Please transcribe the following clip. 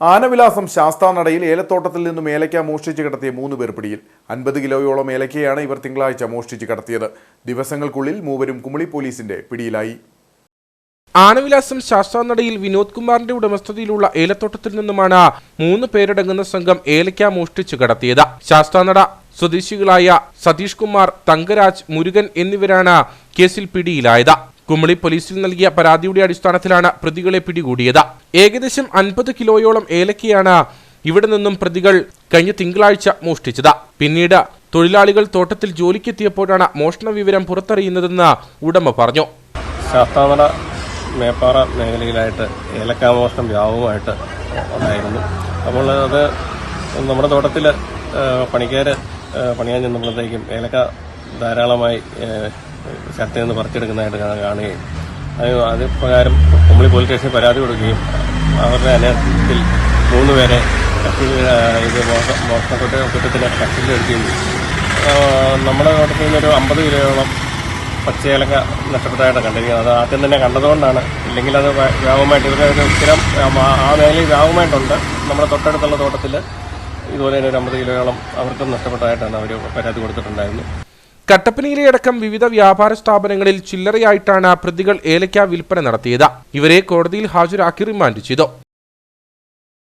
ആനവിലാസം ശാസ്താനടയിൽ ഏലത്തോട്ടത്തിൽ നിന്നും ഏലക്ക മോഷ്ടിച്ച് കടത്തിയ മൂന്ന് പേർ പിടിയിൽ. അൻപത് കിലോയോളം ഏലക്കയാണ് ഇവർ തിങ്കളാഴ്ച മോഷ്ടിച്ച് കടത്തിയത്. ദിവസങ്ങൾക്കുള്ളിൽ മൂവരും കുമളി പോലീസിന്റെ പിടിയിലായി. ആനവിലാസം ശാസ്താനടയിൽ വിനോദ് കുമാറിന്റെ ഉടമസ്ഥതയിലുള്ള ഏലത്തോട്ടത്തിൽ നിന്നുമാണ് മൂന്ന് പേരടങ്ങുന്ന സംഘം ഏലക്ക മോഷ്ടിച്ച് കടത്തിയത്. ശാസ്താനട സ്വദേശികളായ സതീഷ് കുമാർ തങ്കരാജ് മുരുകൻ എന്നിവരാണ് കേസിൽ പിടിയിലായത്. കുമളി പോലീസിൽ നൽകിയ പരാതിയുടെ അടിസ്ഥാനത്തിലാണ് പ്രതികളെ പിടികൂടിയത്. ഏകദേശം അൻപത് കിലോയോളം ഏലക്കയാണ് ഇവിടെ നിന്നും പ്രതികൾ കഴിഞ്ഞ തിങ്കളാഴ്ച മോഷ്ടിച്ചത്. പിന്നീട് തൊഴിലാളികൾ തോട്ടത്തിൽ ജോലിക്കെത്തിയപ്പോഴാണ് മോഷണ വിവരം പുറത്തറിയുന്നതെന്ന് ഉടമ പറഞ്ഞു. ശാസ്താമല മേപ്പാറ മേഖലയിലായിട്ട് ഏലക്കാമോഷണം വ്യാപകമായിട്ട് ഉണ്ടായിരുന്നു. അപ്പോൾ അത് നമ്മുടെ തോട്ടത്തിൽ പണിക്കാർ പണിയാൻ ചെന്നപ്പോഴത്തേക്കും ഏലക്ക ധാരാളമായി ശക്തി നിന്ന് പറിച്ചെടുക്കുന്നതായിട്ട് കാണ- കാണുകയും. അത് അത് പ്രകാരം കുമ്പളി പോലീസ് സ്റ്റേഷനിൽ പരാതി കൊടുക്കുകയും അവരുടെ അനത്തിൽ മൂന്ന് പേരെ ഇത് മോഷ- മോഷണക്കുറ്റ കുറ്റത്തിന് കസ്റ്റഡിയിലെടുക്കുകയും എടുക്കുകയും നമ്മുടെ തോട്ടത്തിൽ നിന്നൊരു അമ്പത് കിലോയോളം പച്ചയിലക്ക നഷ്ടപ്പെട്ടതായിട്ട് കണ്ടിരിക്കുന്നത്. അത് ആദ്യം തന്നെ കണ്ടതുകൊണ്ടാണ്. ഇല്ലെങ്കിൽ അത് വ്യ- വ്യാപകമായിട്ട് ഇവരുടെ സ്ഥിരം ആ മേഖലയിൽ വ്യാപകമായിട്ടുണ്ട്. നമ്മുടെ തൊട്ടടുത്തുള്ള തോട്ടത്തിൽ ഇതുപോലെ തന്നെ ഒരു അമ്പത് കിലോയോളം അവർക്കും നഷ്ടപ്പെട്ടതായിട്ടാണ് അവർ പരാതി കൊടുത്തിട്ടുണ്ടായിരുന്നു കട്ടപ്പനയിലെയടക്കം വിവിധ വ്യാപാര സ്ഥാപനങ്ങളിൽ ചില്ലറയായിട്ടാണ് പ്രതികൾ ഏലക്ക വിൽപ്പന നടത്തിയത്. ഇവരെ കോടതിയിൽ ഹാജരാക്കി റിമാൻഡ് ചെയ്തു.